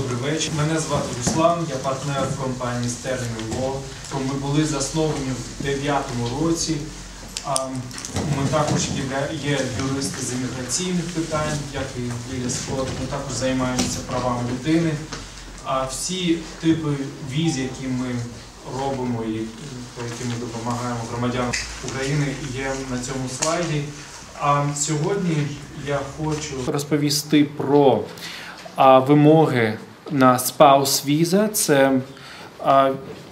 Добрий вечір. Мене звати Руслан, я партнер компанії Sterling Law. Ми були засновані в 2009 році. Ми також є- юристи з імміграційних питань, як і Лілія Скотт. Ми також займаємося правами людини. Всі типи віз, які ми робимо і по яким ми допомагаємо громадянам України, є на цьому слайді. А сьогодні я хочу розповісти про вимоги на spouse віза. Це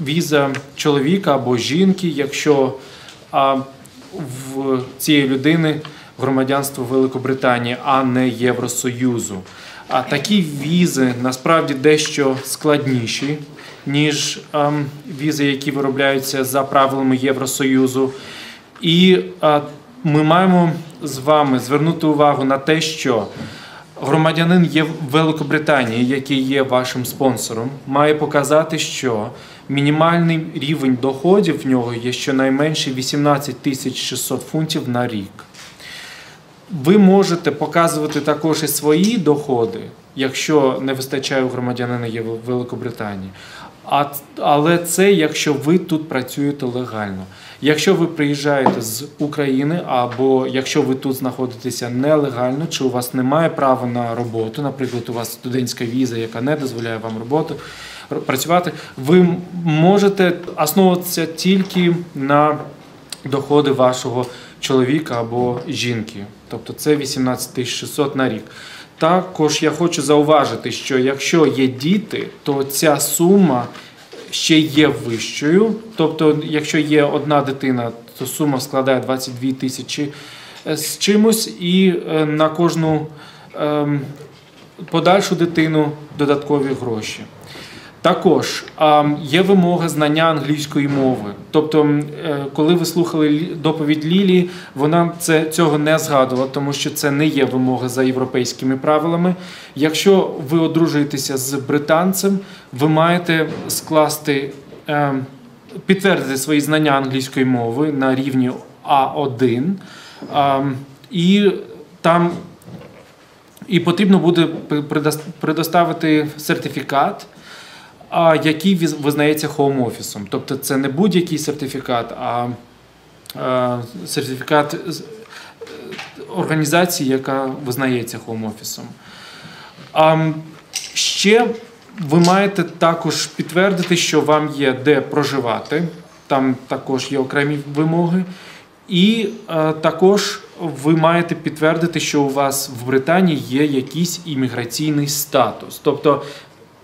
віза чоловіка або жінки, якщо в цієї людини громадянство Великобританії, а не Євросоюзу. А такі візи насправді дещо складніші, ніж ем, візи, які виробляються за правилами Євросоюзу. І а, ми маємо з вами звернути увагу на те, що громадянин є Великобританії, який є вашим спонсором, має показати, що мінімальний рівень доходів в нього є щонайменше 18 тисяч 600 фунтів на рік. Ви можете показувати також і свої доходи, якщо не вистачає у громадянина є Великобританії. А, але це якщо ви тут працюєте легально. Якщо ви приїжджаєте з України, або якщо ви тут знаходитеся нелегально, чи у вас немає права на роботу, наприклад, у вас студентська віза, яка не дозволяє вам роботу працювати, ви можете основуватися тільки на доходи вашого чоловіка або жінки. Тобто це 18 600 на рік. Також я хочу зауважити, що якщо є діти, то ця сума ще є вищою. Тобто, якщо є одна дитина, то сума складає 22 тисячі е, з чимось, і е, на кожну ем, подальшу дитину додаткові гроші. Також є вимога знання англійської мови. Тобто, е, коли ви слухали доповідь Лілії, вона це, цього не згадувала, тому що це не є вимога за європейськими правилами. Якщо ви одружуєтеся з британцем, ви маєте скласти, е, підтвердити свої знання англійської мови на рівні А1. І там і потрібно буде предоставити сертифікат, а, який визнається Home офісом. Тобто це не будь-який сертифікат, а сертифікат е, організації, яка визнається Home офісом. Ще ви маєте також підтвердити, що вам є де проживати. Там також є окремі вимоги. І е, також ви маєте підтвердити, що у вас в Британії є якийсь імміграційний статус. Тобто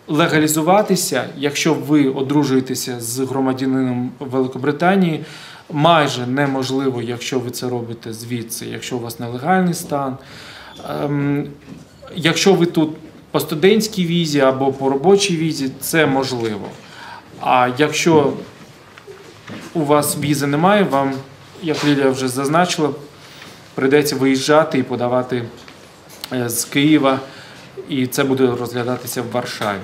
легалізуватися, якщо ви одружуєтеся з громадянином Великобританії, майже неможливо, якщо ви це робите звідси, якщо у вас нелегальний стан. Ем, якщо ви тут по студентській візі або по робочій візі, це можливо. А якщо у вас візи немає, вам, як Лілія вже зазначила, прийдеться виїжджати і подавати е, з Києва, і це буде розглядатися в Варшаві.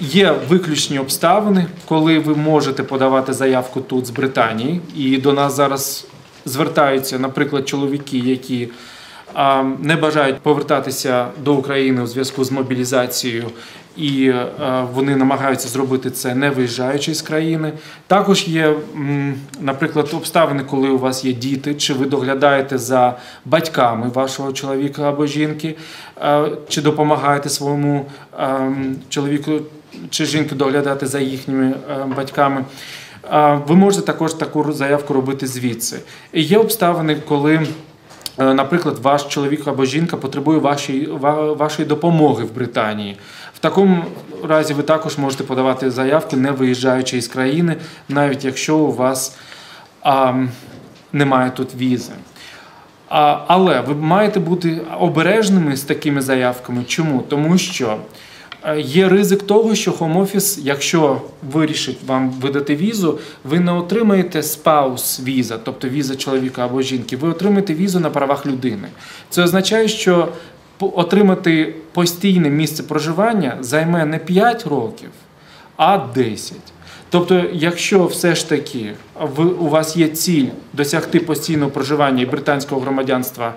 Є виключні обставини, коли ви можете подавати заявку тут з Британії, і до нас зараз звертаються, наприклад, чоловіки, які не бажають повертатися до України у зв'язку з мобілізацією, і е, вони намагаються зробити це не виїжджаючи з країни. Також є, наприклад, обставини, коли у вас є діти, чи ви доглядаєте за батьками вашого чоловіка або жінки, е, чи допомагаєте своєму ем, чоловіку чи жінки доглядати за їхніми е, батьками. Е, Ви можете також таку заявку робити звідси. Є обставини, коли Е, Наприклад, ваш чоловік або жінка потребує вашої, вашої допомоги в Британії. В такому разі ви також можете подавати заявку, не виїжджаючи із країни, навіть якщо у вас а, немає тут візи. А, але ви маєте бути обережними з такими заявками. Чому? Тому що е, є ризик того, що Office, якщо вирішить вам видати візу, ви не отримаєте spouse віза, тобто віза чоловіка або жінки, ви отримаєте візу на правах людини. Це означає, що отримати постійне місце проживання займе не 5 років, а 10. Тобто, якщо все ж таки ви, у вас є ціль досягти постійного проживання і британського громадянства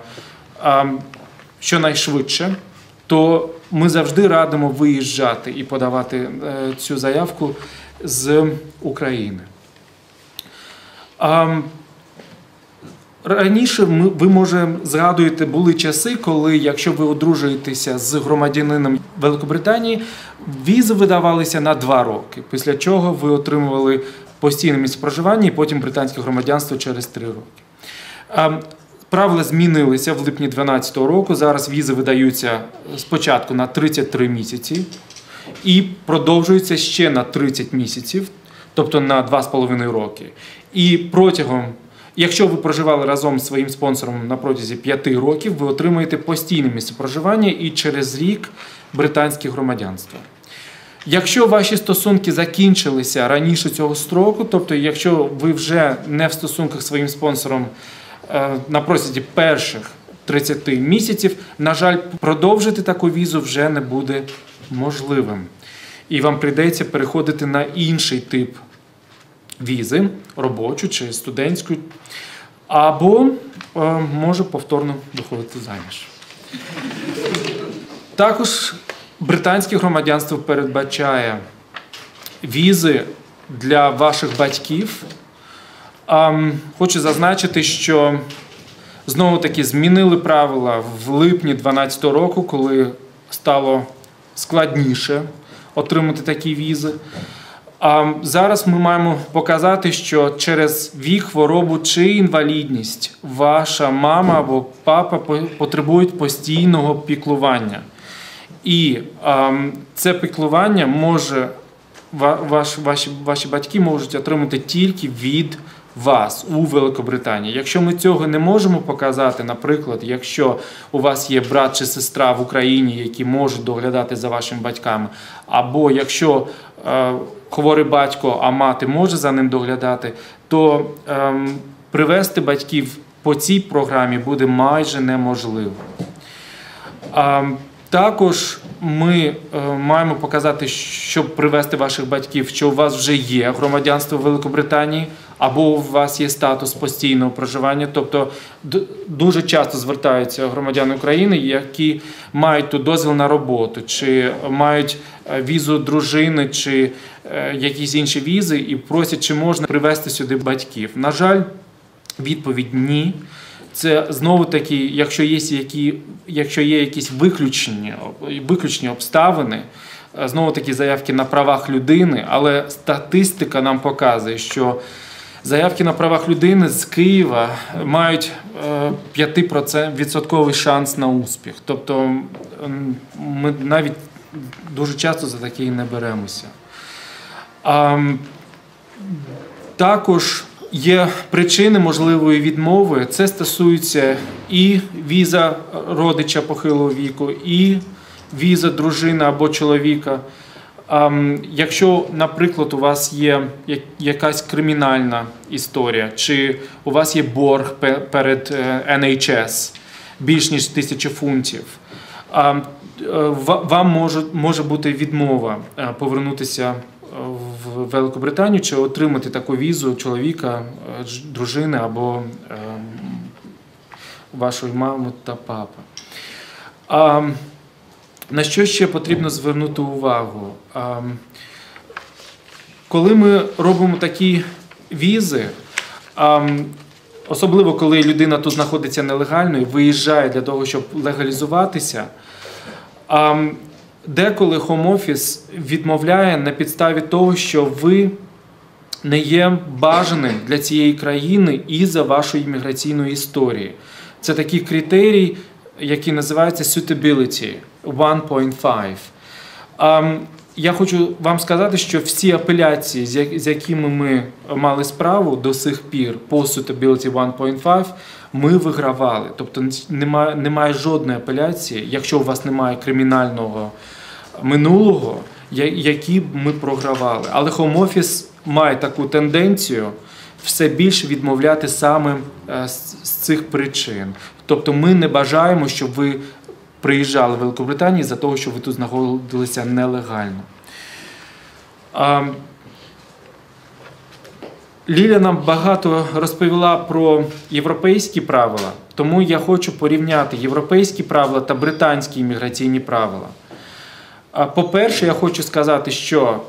ем, щонайшвидше, то ми завжди радимо виїжджати і подавати е, цю заявку з України. Раніше ви може згадуєте, були часи, коли, якщо ви одружуєтеся з громадянином Великобританії, візи видавалися на два роки, після чого ви отримували постійне місце проживання і потім британське громадянство через три роки. Правила змінилися в липні 2012 року. Зараз візи видаються спочатку на 33 місяці і продовжуються ще на 30 місяців, тобто на 2,5 роки. І протягом, якщо ви проживали разом з своїм спонсором на протязі 5 років, ви отримуєте постійне місце проживання і через рік британське громадянство. Якщо ваші стосунки закінчилися раніше цього строку, тобто, якщо ви вже не в стосунках своїм спонсором е, на протязі перших 30 місяців, на жаль, продовжити таку візу вже не буде можливим. І вам прийдеться переходити на інший тип візи, робочу чи студентську, або е, може повторно виходити заміж. Також британське громадянство передбачає візи для ваших батьків. Хочу зазначити, що знову таки змінили правила в липні 2012 року, коли стало складніше отримати такі візи. А зараз ми маємо показати, що через вік, хворобу чи інвалідність ваша мама або папа потребують постійного піклування. І ем, це піклування може ваш, ваші, ваші батьки можуть отримати тільки від вас у Великобританії. Якщо ми цього не можемо показати, наприклад, якщо у вас є брат чи сестра в Україні, які можуть доглядати за вашими батьками, або якщо е, хворий батько, а мати може за ним доглядати, то е, привести батьків по цій програмі буде майже неможливо. Е, також ми е, маємо показати, щоб привести ваших батьків, що у вас вже є громадянство Великобританії, або у вас є статус постійного проживання. Тобто дуже часто звертаються громадяни України, які мають тут дозвіл на роботу, чи мають е, візу дружини, чи е, якісь інші візи, і просять, чи можна привезти сюди батьків. На жаль, відповідь ні. Це знову таки, якщо є які, якщо є якісь виключені, виключні обставини, е, знову такі заявки на правах людини, але статистика нам показує, що заявки на правах людини з Києва мають 5% шанс на успіх. Тобто ми навіть дуже часто за такі не беремося. Також Є причини можливої відмови. Це стосується і віза родича похилого віку, і віза дружини або чоловіка. Якщо, наприклад, у вас є якась кримінальна історія, чи у вас є борг перед е, NHS більш ніж тисячі фунтів, е, вам може бути відмова е, повернутися в Великобританію чи отримати таку візу чоловіка, е, дружини або ем, вашої мами та папи. А, На що ще потрібно звернути увагу? Коли ми робимо такі візи, особливо коли людина тут знаходиться нелегально і виїжджає для того, щоб легалізуватися, Деколи хом-офіс відмовляє на підставі того, що ви не є бажаним для цієї країни і за вашої імміграційної історії. Це такий критерій, який називається suitability 1.5. Я хочу вам сказати, що всі апеляції, з якими ми мали справу до сих пір по suitability 1.5, ми вигравали. Тобто немає, немає жодної апеляції, якщо у вас немає кримінального минулого, які б ми програвали. Але Office має таку тенденцію все більше відмовляти саме е, з цих причин. Тобто ми не бажаємо, щоб ви приїжджали в Великобританію за того, що ви тут знаходилися нелегально. Ліля нам багато розповіла про європейські правила, тому я хочу порівняти європейські правила та британські імміграційні правила. По-перше, я хочу сказати, що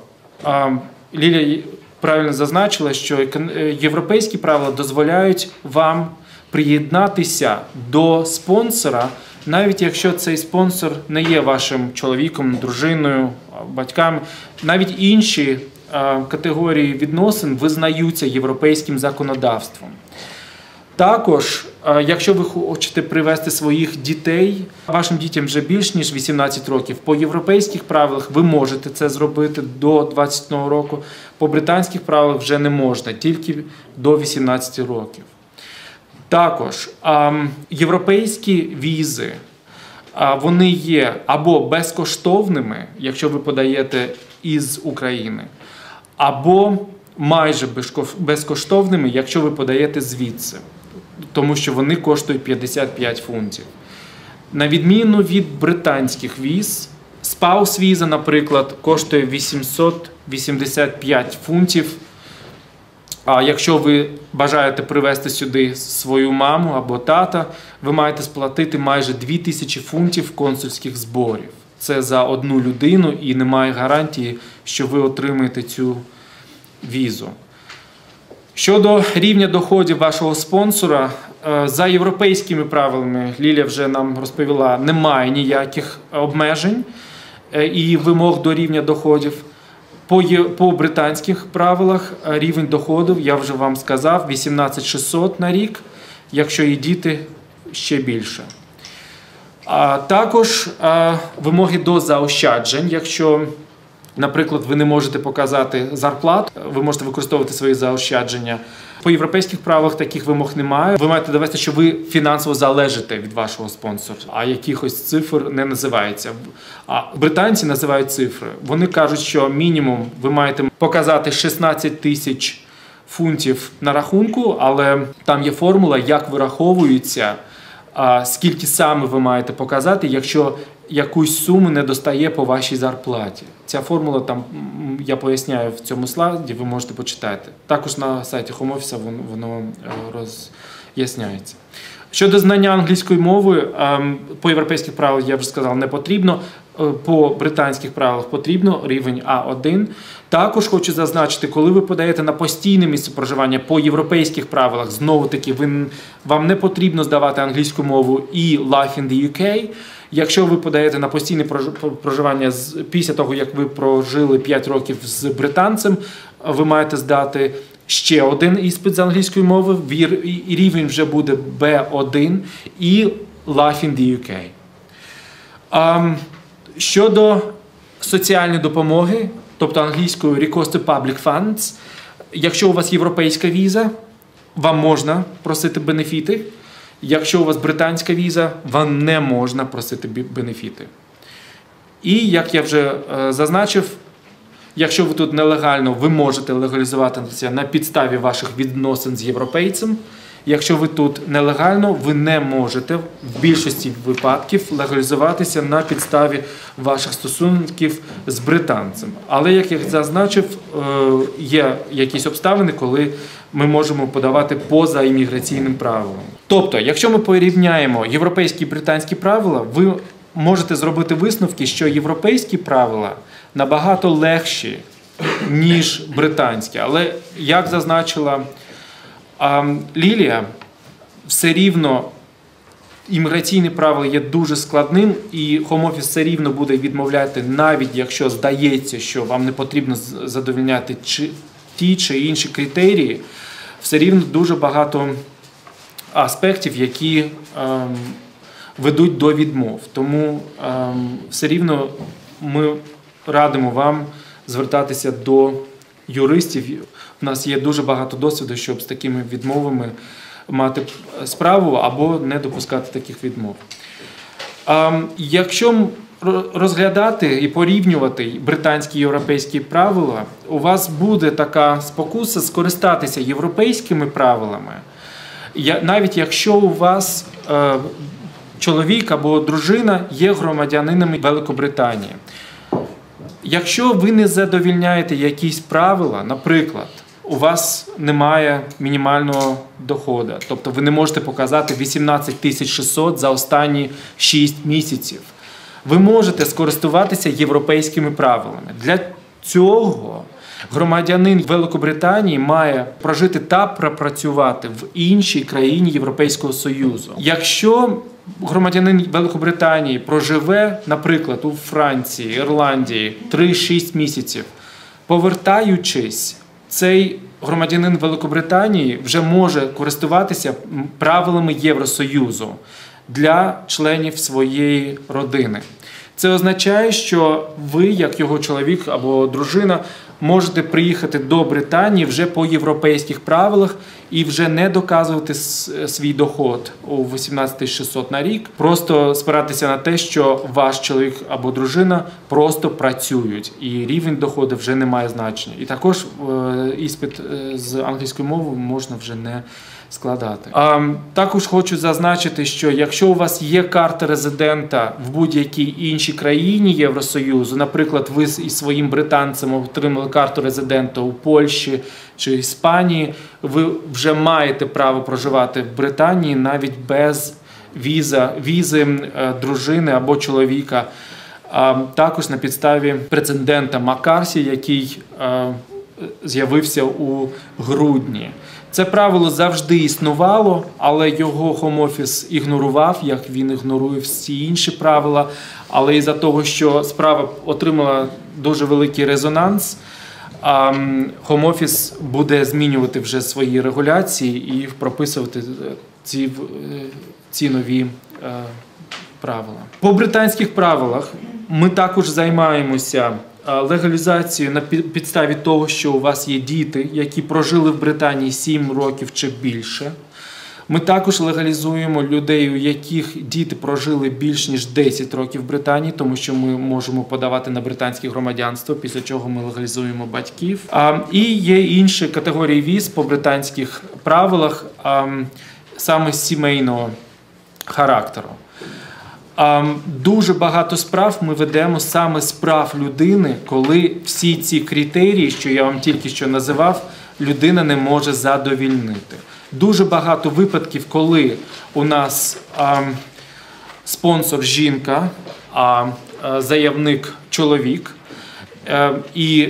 Ліля правильно зазначила, що е, європейські правила дозволяють вам приєднатися до спонсора, навіть якщо цей спонсор не є вашим чоловіком, дружиною, батьками, навіть інші категорії відносин визнаються європейським законодавством. Також, е, якщо ви хочете привести своїх дітей, вашим дітям вже більш ніж 18 років, по європейських правилах ви можете це зробити до 21 року. По британських правилах вже не можна, тільки до 18 років. Також європейські візи вони є або безкоштовними, якщо ви подаєте із України, або майже безкоштовними, якщо ви подаєте звідси, тому що вони коштують 55 фунтів. На відміну від британських віз, спаус віза, наприклад, коштує 885 фунтів. А якщо ви бажаєте привезти сюди свою маму або тата, ви маєте сплатити майже 2000 фунтів консульських зборів. Це за одну людину і немає гарантії, що ви отримаєте цю візу. Щодо рівня доходів вашого спонсора, е, за європейськими правилами, Лілія вже нам розповіла, немає ніяких обмежень е, і вимог до рівня доходів. По, по британських правилах е, рівень доходів, я вже вам сказав, 18600 на рік, якщо є діти ще більше. А також е, вимоги до заощаджень, якщо Наприклад, ви не можете показати зарплат, ви можете використовувати свої заощадження. По європейських правилах таких вимог немає. Ви маєте довести, що ви фінансово залежите від вашого спонсора, а якихось цифр не називається. А британці називають цифри. Вони кажуть, що мінімум ви маєте показати 16 тисяч фунтів на рахунку, але там є формула, як вираховується, а, скільки саме ви маєте показати, якщо якусь суму не достає по вашій зарплаті. Ця формула там я поясняю в цьому слайді, ви можете почитати. Також на сайті Home Office воно, е, роз'ясняється. Щодо знання англійської мови, ем, по європейських правилах я вже сказав, не потрібно. Е, По британських правилах потрібно рівень А1. Також хочу зазначити, коли ви подаєте на постійне місце проживання по європейських правилах, знову таки, ви, вам не потрібно здавати англійську мову і Life in the UK. Якщо ви подаєте на постійне прож- проживання після того, як ви прожили 5 років з британцем, ви маєте здати ще один іспит з англійської мови. Рівень вже буде B1 і Life in the UK. Ам, Щодо соціальної допомоги, тобто англійською Request to Public Funds, якщо у вас європейська віза, вам можна просити бенефіти. Якщо у вас британська віза, вам не можна просити бенефіти. І як я вже е, зазначив, якщо ви тут нелегально, ви можете легалізуватися на підставі ваших відносин з європейцем. Якщо ви тут нелегально, ви не можете в більшості випадків легалізуватися на підставі ваших стосунків з британцем. Але як я зазначив, е, є якісь обставини, коли ми можемо подавати поза імміграційним правилам. Тобто, якщо ми порівняємо європейські і британські правила, ви можете зробити висновки, що європейські правила набагато легші, ніж британські. Але як зазначила Лілія, все рівно імміграційне правило є дуже складним, і Office все рівно буде відмовляти, навіть якщо здається, що вам не потрібно з- задовольняти чи ті чи інші критерії, все рівно дуже багато аспектів, які ем, ведуть до відмов. Тому ем, все рівно ми радимо вам звертатися до юристів. У нас є дуже багато досвіду, щоб з такими відмовами мати справу або не допускати таких відмов. Ем, Якщо розглядати і порівнювати британські європейські правила, у вас буде така спокуса скористатися європейськими правилами, навіть якщо у вас е, чоловік або дружина є громадянинами Великобританії. Якщо ви не задовільняєте якісь правила, наприклад, у вас немає мінімального доходу, тобто ви не можете показати 18 тисяч 600 за останні 6 місяців. Ви можете скористуватися європейськими правилами. Для цього громадянин Великобританії має прожити та пропрацювати в іншій країні Європейського Союзу. Якщо громадянин Великобританії проживе, наприклад, у Франції, Ірландії 3-6 місяців, повертаючись, цей громадянин Великобританії вже може користуватися правилами Євросоюзу для членів своєї родини. Це означає, що ви, як його чоловік або дружина, можете приїхати до Британії вже по європейських правилах і вже не доказувати свій доход у 18 600 на рік, просто спиратися на те, що ваш чоловік або дружина просто працюють, і рівень доходу вже не має значення. І також е, іспит е, з англійської мови можна вже не складати. А, також хочу зазначити, що якщо у вас є карта резидента в будь-якій іншій країні Євросоюзу, наприклад, ви із своїм британцем отримали карту резидента у Польщі чи Іспанії, ви вже маєте право проживати в Британії навіть без віза, візи е, дружини або чоловіка. Також на підставі прецедента Макарсі, який е, з'явився у грудні. Це правило завжди існувало, але його хом-офіс ігнорував, як він ігнорує всі інші правила. Але із-за того, що справа отримала дуже великий резонанс, а, Хомофіс буде змінювати вже свої регуляції і прописувати е, ці, е, ці нові е, правила. По британських правилах ми також займаємося легалізацією на пі- підставі того, що у вас є діти, які прожили в Британії 7 років чи більше. Ми також легалізуємо людей, у яких діти прожили більш ніж 10 років в Британії, тому що ми можемо подавати на британське громадянство, після чого ми легалізуємо батьків. А, і є інші категорії віз по британських правилах, саме сімейного характеру. Дуже багато справ ми ведемо саме з прав людини, коли всі ці критерії, що я вам тільки що називав, людина не може задовільнити. Дуже багато випадків, коли у нас а, спонсор жінка, а а, заявник чоловік. Е, І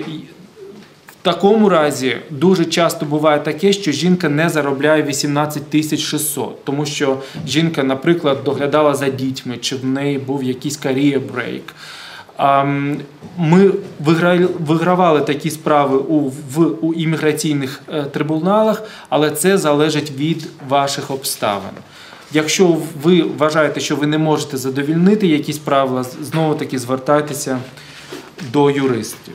в такому разі дуже часто буває таке, що жінка не заробляє 18 тисяч 600, тому що жінка, наприклад, доглядала за дітьми, чи в неї був якийсь career break. Ми вигравали такі справи у, в, у імміграційних е, трибуналах, але це залежить від ваших обставин. Якщо ви вважаєте, що ви не можете задовільнити якісь правила, знову таки звертайтеся до юристів.